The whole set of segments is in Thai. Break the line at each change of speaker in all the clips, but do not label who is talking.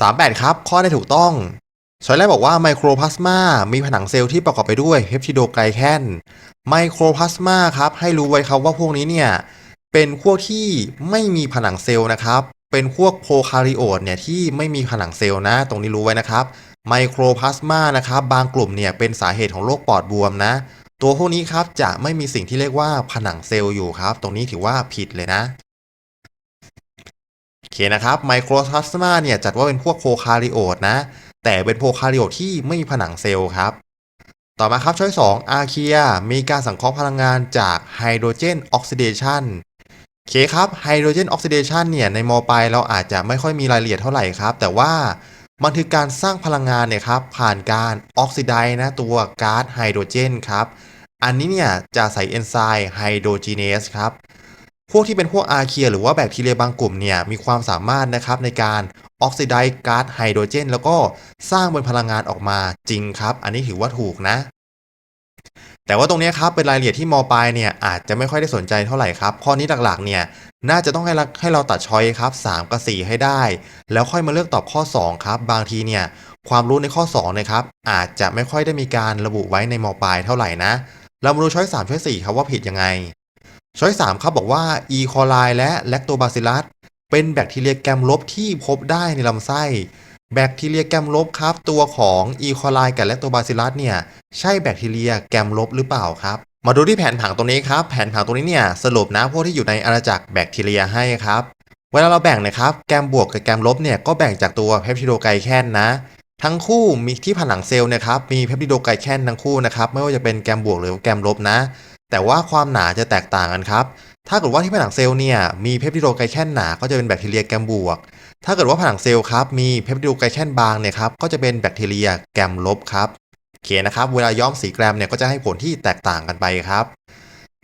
38 ครับ ข้อได้ถูกต้องชอยแรกบอกว่าไมโครพลาสมามีผนังเซลล์ที่ประกอบไปด้วยเพปติโดไกลแคนไมโครพลาสมาครับให้รู้ไว้ครับว่าพวกนี้เนี่ยเป็นพวกที่ไม่มีผนังเซลล์นะครับ เป็นพวกโพคาริโอตเนี่ยที่ไม่มีผนังเซลล์นะ ตรงนี้รู้ไว้นะครับไมโครพลาสมานะครับบางกลุ่มเนี่ยเป็นสาเหตุของโรคปอดบวมนะ ตัวพวกนี้ครับจะไม่มีสิ่งที่เรียกว่าผนังเซลล์อยู่ครับ ตรงนี้ถือว่าผิดเลยนะ อเคนะครับไมโครพลาสมาเนี่ยจัดว่าเป็นพวกโพคาริโอตนะ แต่เป็นโพคาริโอตที่ไม่มีผนังเซลล์ครับ ต่อมาครับช้อย2อาเคียมีการสังเคราะห์พลังงานจากไฮโดรเจนออกซิเดชันโอเคครับไฮโดรเจนออกซิเดชันเนี่ยในมปลายเราอาจจะไม่ค่อยมีรายละเอียดเท่าไหร่ครับ แต่ว่ามันคือการสร้างพลังงานเนี่ยครับผ่านการออกซิไดนะตัวก๊าซไฮโดรเจนครับ อันนี้เนี่ยจะใส่เอนไซม์ไฮโดรจีเนสครับ พวกที่เป็นพวกอาเคียหรือว่าแบคทีเรียบางกลุ่มเนี่ยมีความสามารถนะครับในการออกซิไดซ์ก๊าซไฮโดรเจน แล้วก็สร้างเป็นพลังงานออกมาจริงครับ อันนี้ถือว่าถูกนะ แต่ว่าตรงนี้ครับเป็นรายละเอียดที่มปลายเนี่ยอาจจะไม่ค่อยได้สนใจเท่าไหร่ครับข้อนี้หลักๆเนี่ยน่าจะต้องให้ให้เราตัดช้อยครับ 3 กับ 4 ให้ได้ แล้วค่อยมาเลือกตอบข้อ 2 ครับ บางทีเนี่ยความรู้ในข้อ2นะครับอาจจะไม่ค่อยได้มีการระบุไว้ในมปลายเท่าไหร่นะ เรามาดูช้อย3ช้อย4ครับว่าผิดยังไง ช้อย3ครับบอกว่า E. coli และ Lactobacillus เป็นแบคทีเรียแกรมลบที่พบได้ในลำไส้ แบคทีเรียแกรมลบครับ ตัวของ E. coli กับ Lactobacillus เนี่ย ใช่แบคทีเรียแกรมลบหรือเปล่าครับ มาดูที่แผนผังตรงนี้ครับ แผนผังตรงนี้เนี่ยสรุปนะพวกที่อยู่ในอาณาจักรแบคทีเรียให้ครับ เวลาเราแบ่งนะครับแกมบวกกับแกมลบเนี่ยก็แบ่งจากตัวเพปติโดไกแคนนะทั้งคู่มีที่ผนังเซลล์นะครับมีเพปติโดไกแคนทั้งคู่นะครับไม่ว่าจะเป็นแกมบวกหรือแกมลบนะ แต่ว่าความหนาจะแตกต่างกันครับ ถ้าเกิดว่าที่ผนังเซลล์เนี่ยมีเพปติโดไกลแคนหนาก็จะเป็นแบคทีเรียแกมบวก ถ้าเกิดว่าผนังเซลล์ครับมีเพปติโดไกลแคนบางเนี่ยครับก็จะเป็นแบคทีเรียแกมลบครับโอเคนะครับ เวลาย้อมสีแกรมเนี่ยก็จะให้ผลที่แตกต่างกันไปครับ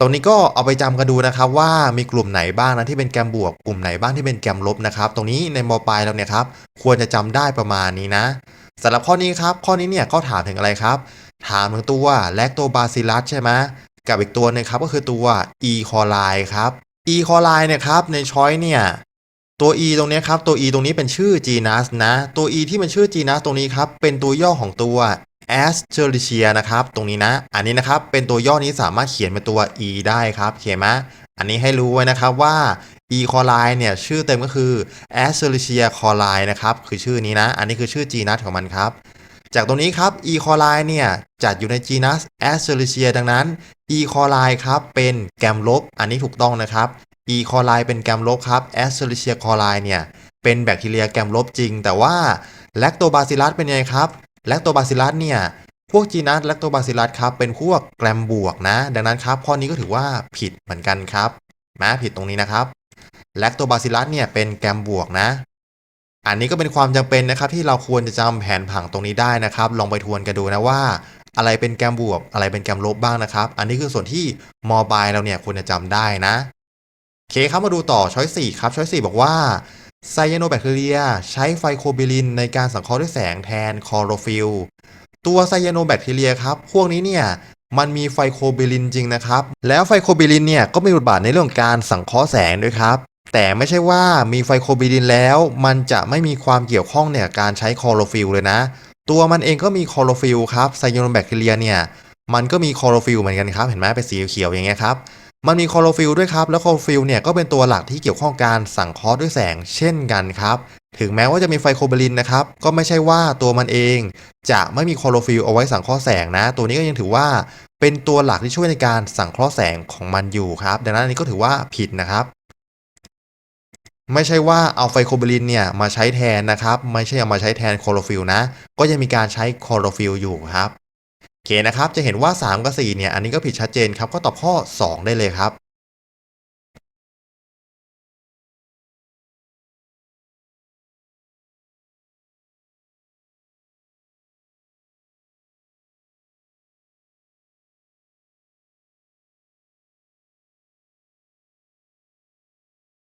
ตรงนี้ก็เอาไปจำกันดูนะครับว่ามีกลุ่มไหนบ้างนะที่เป็นแกมบวก กลุ่มไหนบ้างที่เป็นแกมลบนะครับ ตรงนี้ในมปลายเราเนี่ยครับควรจะจำได้ประมาณนี้นะสำหรับข้อนี้ครับข้อนี้เนี่ยเขาถามถึงอะไรครับ ถามถึงตัวแลคโตบาซิลัสใช่ไหม กับอีกตัวหนึงครับก็คือตัว E. coli ครับ E. coli เนี่ยครับในช้อยเนี่ยตัว E ตรงนี้ครับตัว E ตรงนี้เป็นชื่อ genus นะ ตัว E ที่เป็นชื่อ genus ตรงนี้ครับเป็นตัวย่อของตัว a s t e r i c i a นะครับตรงนี้นะ อันนี้นะครับเป็นตัวย่อนี้สามารถเขียนเป็นตัว e ได้ครับเขียนไหมอันนี้ให้รู้ไว้นะครับว่า e coli เนี่ยชื่อเต็มก็คือ a s t e r i c i a coli นะครับคือชื่อนี้นะ อันนี้คือชื่อ genus ของมันครับ จากตรงนี้ครับ e coli เนี่ยจัดอยู่ใน genus a s t e r i c i a ดังนั้น e coli ครับเป็นแกมลบ อันนี้ถูกต้องนะครับ e coli เป็นแกมลบครับ a s t e r i c i a coli เนี่ยเป็นแบคทีเรียแกมลบจริง แต่ว่า lactobacillus เป็นยังไงครับแลคโตบาซิลัสเนี่ยพวกจีนัสแลคโตบาซิลัสครับเป็นพวกแกรมบวกนะ ดังนั้นครับข้อนี้ก็ถือว่าผิดเหมือนกันครับนะผิดตรงนี้นะครับแลคโตบาซิลัสเนี่ยเป็นแกรมบวกนะ อันนี้ก็เป็นความจำเป็นนะครับที่เราควรจะจำแผนผังตรงนี้ได้นะครับ ลองไปทวนกันดูนะว่า อะไรเป็นแกมบวก อะไรเป็นแกมลบบ้างนะครับ อันนี้คือส่วนที่มปลายเราเนี่ยควรจะจำได้นะโอเคครับมาดูต่อช้อย4ครับช้อย4บอกว่าไซยาโนแบคทีเรีย ใช้ไฟโคบิลินในการสังเคราะห์ด้วยแสงแทนคลอโรฟิลตัวไซยาโนแบคทีเรียครับ พวกนี้เนี่ยมันมีไฟโคบิลินจริงนะครับ แล้วไฟโคบิลินเนี่ยก็มีบทบาทในเรื่องการสังเคราะห์แสงด้วยครับ แต่ไม่ใช่ว่ามีไฟโคบิลินแล้ว มันจะไม่มีความเกี่ยวข้องเนี่ยการใช้คลอโรฟิลเลยนะ ตัวมันเองก็มีคลอโรฟิลครับไซยาโนแบคทีเรียเนี่ยมันก็มีคลอโรฟิลเหมือนกันครับเห็นไหมเป็นสีเขียวอย่างเงี้ยครับมันมีคลอโรฟิลด้วยครับแล้วคลอโรฟิลเนี่ยก็เป็นตัวหลักที่เกี่ยวข้องการสังเคราะห์ด้วยแสงเช่นกันครับถึงแม้ว่าจะมีไฟโคเบลินนะครับก็ไม่ใช่ว่าตัวมันเองจะไม่มีคลอโรฟิลเอาไว้สังเคราะห์แสงนะ ตัวนี้ก็ยังถือว่าเป็นตัวหลักที่ช่วยในการสังเคราะห์แสงของมันอยู่ครับ ดังนั้นอันนี้ก็ถือว่าผิดนะครับ ไม่ใช่ว่าเอาไฟโคเบลินเนี่ยมาใช้แทนนะครับ ไม่ใช่เอามาใช้แทนคลอโรฟิลนะ ก็ยังมีการใช้คลอโรฟิลอยู่ครับโอเคนะครับ จะเห็นว่า 3 กับ 4 เนี่ย อันนี้ก็ผิดชัดเจนครับ ก็ตอบข้อ 2 ได้เลยครับ